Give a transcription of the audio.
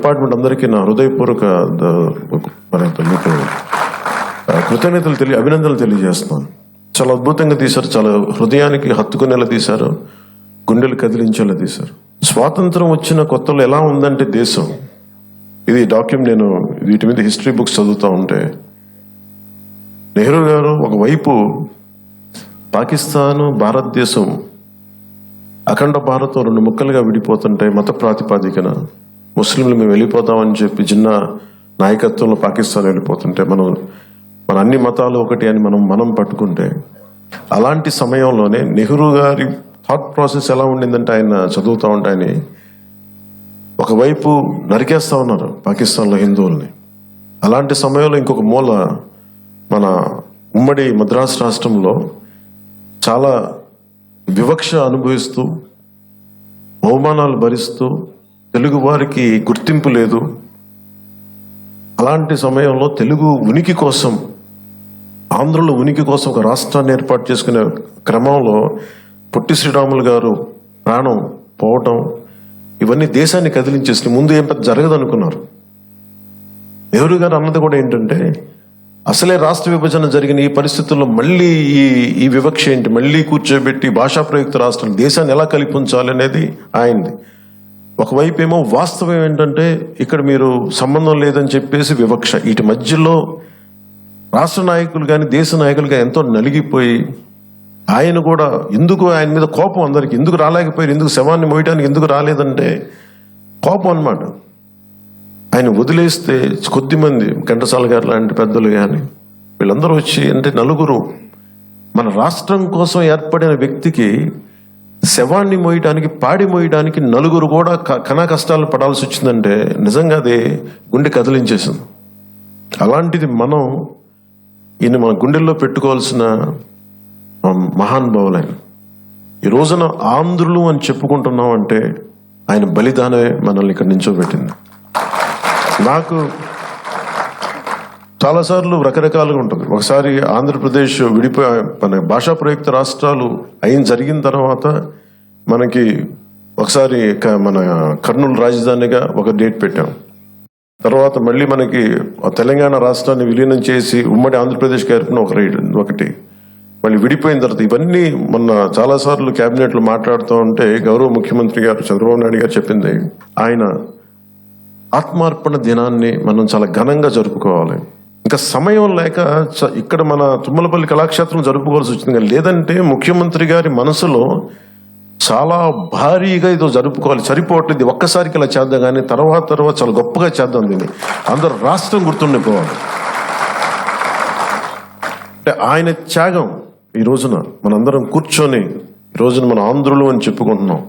Department అందరికీ నా హృదయపూర్వక మీకు కృతజ్ఞతలు తెలియ అభినందనలు తెలియజేస్తున్నాను. చాలా అద్భుతంగా తీశారు చాలా హృదయానికి హత్తుకునేలా తీశారు గుండెలు కదిలించేలా తీశారు. స్వాతంత్రం వచ్చిన కొత్తలో ఎలా ఉందంటే దేశం. ఇది డాక్యుమెంట్ నేను వీటి మీద హిస్టరీ బుక్స్ చదువుతూ ఉంటే. నెహ్రూ గారు ఒకవైపు పాకిస్తాను భారతదేశం అఖండ భారతం రెండు ముక్కలుగా విడిపోతుంటాయి మత ప్రాతిపాదికన ముస్లింలు మేము వెళ్ళిపోతామని చెప్పి చిన్న నాయకత్వంలో పాకిస్తాన్ వెళ్ళిపోతుంటే మనం మన అన్ని మతాలు ఒకటి అని మనం మనం పట్టుకుంటే అలాంటి సమయంలోనే నెహ్రూ గారి థాట్ ప్రాసెస్ ఎలా ఉండిందంటే ఆయన చదువుతూ ఉంటే ఆయన ఒకవైపు నరికేస్తూ ఉన్నారు పాకిస్తాన్లో హిందువుల్ని. అలాంటి సమయంలో ఇంకొక మూల మన ఉమ్మడి మద్రాసు రాష్ట్రంలో చాలా వివక్ష అనుభవిస్తూ అవమానాలు భరిస్తూ తెలుగు వారికి గుర్తింపు లేదు. అలాంటి సమయంలో తెలుగు ఉనికి కోసం ఆంధ్రుల ఉనికి కోసం ఒక రాష్ట్రాన్ని ఏర్పాటు చేసుకునే క్రమంలో పొట్టి శ్రీరాములు గారు ప్రాణం పోవటం ఇవన్నీ దేశాన్ని కదిలించేసి ముందు ఏం పెద్ద జరగదు అనుకున్నారు నెహ్రూ గారు అన్నది కూడా ఏంటంటే అసలే రాష్ట్ర విభజన జరిగిన ఈ పరిస్థితుల్లో మళ్ళీ ఈ ఈ వివక్ష ఏంటి? మళ్ళీ కూర్చోబెట్టి భాషా ప్రయుక్త రాష్ట్రం దేశాన్ని ఎలా కలిపి ఉంచాలి అనేది ఆయనది. ఒకవైపు ఏమో వాస్తవం ఏంటంటే ఇక్కడ మీరు సంబంధం లేదని చెప్పేసి వివక్ష. వీటి మధ్యలో రాష్ట్ర నాయకులు కానీ దేశ నాయకులు కానీ ఎంతో నలిగిపోయి ఆయన కూడా ఎందుకు ఆయన మీద కోపం అందరికి? ఎందుకు రాలేకపోయారు? ఎందుకు శవాన్ని మోయటానికి ఎందుకు రాలేదంటే కోపం అనమాట ఆయన వదిలేస్తే కొద్దిమంది ఘంటసాల గారు లాంటి పెద్దలు కానీ వీళ్ళందరూ వచ్చి అంటే నలుగురు మన రాష్ట్రం కోసం ఏర్పడిన వ్యక్తికి శవాన్ని మోయడానికి పాడి మోయడానికి నలుగురు కూడా క- కనా కష్టాలు పడాల్సి వచ్చిందంటే నిజంగా అది గుండె కదిలించేసింది. అలాంటిది మనం ఈయన మన గుండెల్లో పెట్టుకోవాల్సిన ఆ, మహానుభావులు ఆయన ఈ రోజున ఆంధ్రులు అని చెప్పుకుంటున్నాం అంటే ఆయన బలిదానమే మనల్ని ఇక్కడ నించోబెట్టింది. నాకు చాలాసార్లు రకరకాలుగా ఉంటుంది. ఒకసారి ఆంధ్రప్రదేశ్ విడిపోయి మన భాషా ప్రయుక్త రాష్ట్రాలు అయిన జరిగిన తర్వాత మనకి ఒకసారి క- మన కర్నూలు రాజధానిగా ఒక డేట్ పెట్టాం. తర్వాత మళ్ళీ మనకి ఆ తెలంగాణ రాష్ట్రాన్ని విలీనం చేసి ఉమ్మడి ఆంధ్రప్రదేశ్కి ఏర్పడిన ఒక రైడ్ ఒకటి. మళ్ళీ విడిపోయిన తర్వాత ఇవన్నీ మొన్న చాలాసార్లు క్యాబినెట్లు మాట్లాడుతూ ఉంటే గౌరవ ముఖ్యమంత్రి గారు చంద్రబాబు నాయుడు గారు చెప్పింది. ఆయన ఆత్మార్పణ దినాన్ని మనం చాలా ఘనంగా జరుపుకోవాలి. ఇంకా సమయం లేక చ- ఇక్కడ మన తుమ్మలపల్లి కళాక్షేత్రం జరుపుకోవాల్సి వచ్చింది కానీ లేదంటే ముఖ్యమంత్రి గారి మనసులో చాలా భారీగా ఏదో జరుపుకోవాలి. సరిపోవట్లేదు. ఒక్కసారికి ఇలా చేద్దాం కానీ తర్వాత తర్వాత చాలా గొప్పగా చేద్దాం దీన్ని. అందరు రాష్ట్రం గుర్తుండిపోవాలి. అంటే ఆయన త్యాగం ఈ రోజున మనందరం కూర్చొని ఈ రోజున మన ఆంధ్రులు అని చెప్పుకుంటున్నాం.